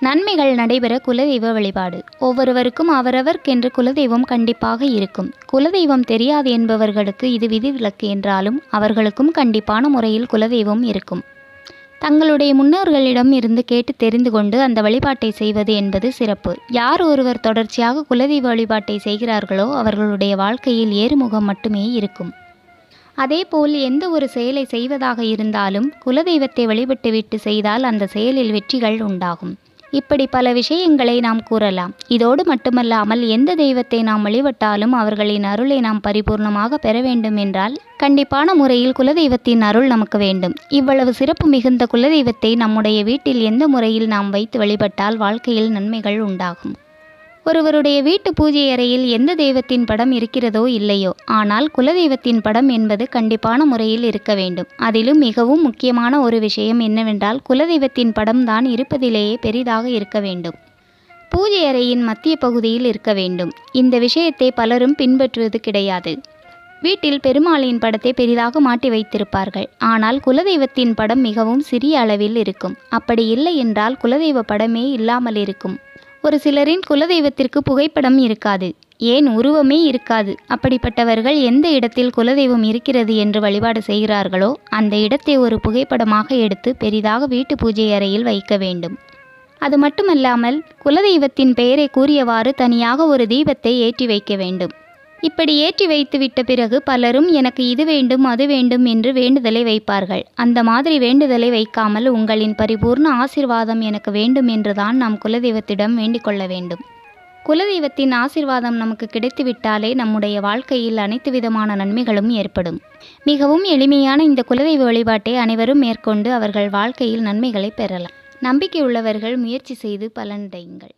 நன்மைகள் நடைபெற குலதெய்வ வழிபாடு. ஒவ்வொருவருக்கும் அவரவர்க்கென்று குலதெய்வம் கண்டிப்பாக இருக்கும். குலதெய்வம் தெரியாது என்பவர்களுக்கு இது விதிவிலக்கு என்றாலும் அவர்களுக்கும் கண்டிப்பான முறையில் குலதெய்வம் இருக்கும். தங்களுடைய முன்னோர்களிடம் இருந்து கேட்டு தெரிந்து கொண்டு அந்த வழிபாட்டை செய்வது என்பது சிறப்பு. யார் ஒருவர் தொடர்ச்சியாக குலதெய்வ வழிபாட்டை செய்கிறார்களோ அவர்களுடைய வாழ்க்கையில் ஏறுமுகம் மட்டுமே இருக்கும். அதேபோல் எந்த ஒரு செயலை செய்வதாக இருந்தாலும் குலதெய்வத்தை வழிபட்டுவிட்டு செய்தால் அந்த செயலில் வெற்றிகள் உண்டாகும். இப்படி பல விஷயங்களை நாம் கூறலாம். இதோடு மட்டுமல்லாமல் எந்த தெய்வத்தை நாம் வழிபட்டாலும் அவர்களின் அருளை நாம் பரிபூர்ணமாக பெற வேண்டும் என்றால் கண்டிப்பான முறையில் குலதெய்வத்தின் அருள் நமக்கு வேண்டும். இவ்வளவு சிறப்பு மிகுந்த குலதெய்வத்தை நம்முடைய வீட்டில் எந்த முறையில் நாம் வைத்து வழிபட்டால் வாழ்க்கையில் நன்மைகள் உண்டாகும். ஒருவருடைய வீட்டு பூஜை அறையில் எந்த தெய்வத்தின் படம் இருக்கிறதோ இல்லையோ? ஆனால் குலதெய்வத்தின் படம் என்பது கண்டிப்பான முறையில் இருக்க வேண்டும். அதிலும் மிகவும் முக்கியமான ஒரு விஷயம் என்னவென்றால் குலதெய்வத்தின் படம் தான் இருப்பதிலேயே பெரிதாக இருக்க வேண்டும். பூஜை அறையின் மத்திய பகுதியில் இருக்க வேண்டும். இந்த விஷயத்தை பலரும் பின்பற்றுவது கிடையாது. வீட்டில் பெருமாளின் படத்தை பெரிதாக மாட்டி வைத்திருப்பார்கள். ஆனால் குலதெய்வத்தின் படம் மிகவும் சிறிய அளவில் இருக்கும். அப்படி இல்லை என்றால் குலதெய்வ படமே இல்லாமல் இருக்கும். ஒரு சிலரின் குலதெய்வத்திற்கு புகைப்படம் இருக்காது. ஏன் உருவமே இருக்காது. அப்படிப்பட்டவர்கள் எந்த இடத்தில் குலதெய்வம் இருக்கிறது என்று வழிபாடு செய்கிறார்களோ அந்த இடத்தை ஒரு புகைப்படமாக எடுத்து பெரிதாக வீட்டு பூஜை அறையில் வைக்க வேண்டும். அது மட்டுமல்லாமல் குலதெய்வத்தின் பெயரை கூறியவாறு தனியாக ஒரு தீபத்தை ஏற்றி வைக்க வேண்டும். இப்படி ஏற்றி வைத்துவிட்ட பிறகு பலரும் எனக்கு இது வேண்டும் அது வேண்டும் என்று வேண்டுதலை வைப்பார்கள். அந்த மாதிரி வேண்டுதலை வைக்காமல் உங்களின் பரிபூர்ண ஆசிர்வாதம் எனக்கு வேண்டும் என்றுதான் நாம் குலதெய்வத்திடம் வேண்டிக்கொள்ள வேண்டும். குலதெய்வத்தின் ஆசிர்வாதம் நமக்கு கிடைத்துவிட்டாலே நம்முடைய வாழ்க்கையில் அனைத்து விதமான நன்மைகளும் ஏற்படும். மிகவும் எளிமையான இந்த குலதெய்வ வழிபாட்டை அனைவரும் மேற்கொண்டு அவர்கள் வாழ்க்கையில் நன்மைகளை பெறலாம். நம்பிக்கை உள்ளவர்கள் முயற்சி செய்து பலனடையுங்கள்.